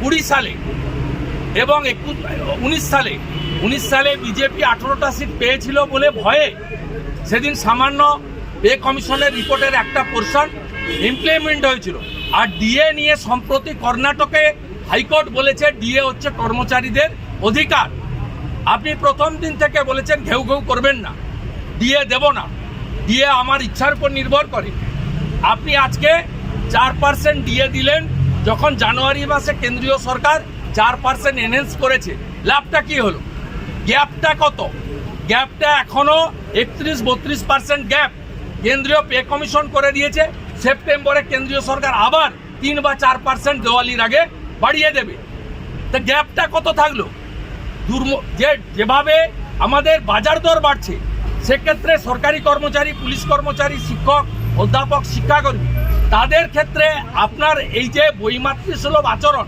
কুড়ি সালে এবং একুশ, উনিশ সালে উনিশ সালে বিজেপি আঠেরোটা সিট পেয়েছিল বলে ভয়ে সেদিন সামান্য পে কমিশনের রিপোর্টের একটা পোর্শন ইমপ্লিমেন্ট হয়েছিল। আর ডিএ নিয়ে সম্প্রতি কর্ণাটকে হাইকোর্ট বলেছে ডিএ হচ্ছে কর্মচারীদের অধিকার। আপনি প্রথম দিন থেকে বলেছেন ঘেউ ঘেউ করবেন না। ডিএ দেব না। ডিএ আমার ইচ্ছার উপর নির্ভর করে। আপনি আজকে চার পার্সেন্ট ডিএ দিলেন যখন জানুয়ারি মাসে কেন্দ্রীয় সরকার চার পার্সেন্ট এনহেন্স করেছে, লাভটা কি হলো? গ্যাপটা কত? গ্যাপটা এখনও একত্রিশ, বত্রিশ পার্সেন্ট গ্যাপ কেন্দ্রীয় পে কমিশন করে দিয়েছে, সেপ্টেম্বরে কেন্দ্রীয় সরকার আবার তিন বা চার পার্সেন্ট দেওয়ালির আগে বাড়িয়ে দেবে। তা গ্যাপটা কত থাকল? দুর্ম, যে, যেভাবে আমাদের বাজার দর বাড়ছে, সেক্ষেত্রে সরকারি কর্মচারী, পুলিশ কর্মচারী, শিক্ষক অধ্যাপক শিক্ষাকর্মী। তাদের ক্ষেত্রে আপনার এই যে বইমাতৃসুলভ আচরণ